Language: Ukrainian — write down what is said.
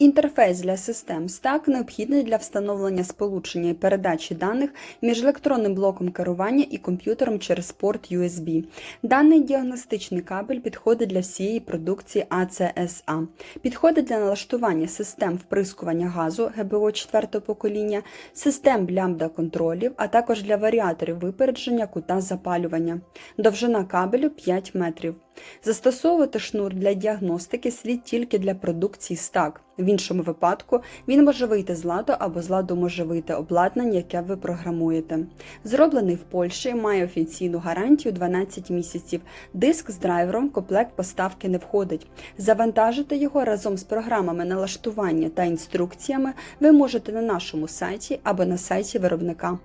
Інтерфейс для систем STACK необхідний для встановлення сполучення і передачі даних між електронним блоком керування і комп'ютером через порт USB. Даний діагностичний кабель підходить для всієї продукції ACSA. Підходить для налаштування систем вприскування газу ГБО 4 покоління, систем лямбда-контролів, а також для варіаторів випередження кута запалювання. Довжина кабелю 5 метрів. Застосовувати шнур для діагностики слід тільки для продукції стак. В іншому випадку він може вийти з ладу або з ладу може вийти обладнання, яке ви програмуєте. Зроблений в Польщі, має офіційну гарантію 12 місяців. Диск з драйвером комплект поставки не входить. Завантажити його разом з програмами налаштування та інструкціями ви можете на нашому сайті або на сайті виробника.